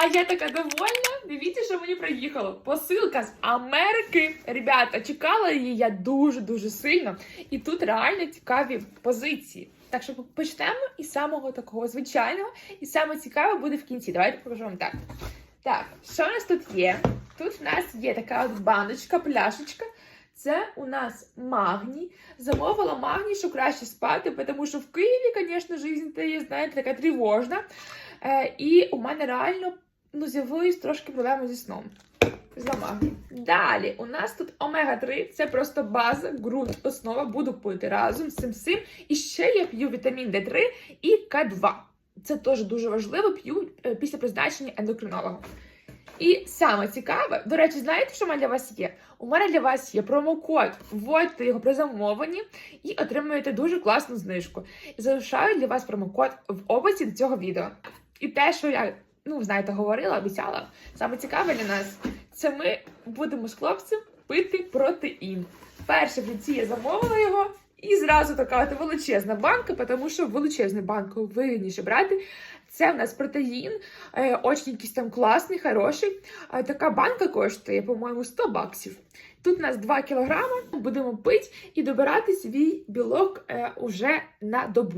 А я така довольна. Дивіться, що мені приїхало. Посилка з Америки. Ребята, чекала її я дуже-дуже сильно. І тут реально цікаві позиції. Так що почнемо із самого такого звичайного, і саме цікаве буде в кінці. Давайте покажу вам так. Так, що у нас тут є? Тут в нас є така от баночка, пляшечка. Це у нас магній. Замовила магній, що краще спати, тому що в Києві, звісно, життя знаєте, така тривожна. Е, і у мене реально ну, з'явились трошки проблеми зі сном. Магній. Далі, у нас тут омега-3, це просто база, ґрунт, основа, буду пити разом з цим всім. І ще я п'ю вітамін D3 і К2. Це теж дуже важливо, п'ю е, після призначення ендокринолога. І саме цікаве, до речі, знаєте, що в мене для вас є? У мене для вас є промокод. Вводьте його при замовленні і отримуєте дуже класну знижку. Залишаю для вас промокод в описі до цього відео. І те, що я, ну, знаєте, говорила, обіцяла, саме цікаве для нас, це ми будемо з хлопцем пити протеїн. Перше в житті я замовила його. І зразу така величезна банка, тому що величезну банку вигідніше брати. Це в нас протеїн, е, очень якийсь там класний, хороший. Е, така банка коштує, по-моєму, 100 баксів. Тут у нас 2 кілограми. Будемо пити і добирати свій білок е, уже на добу.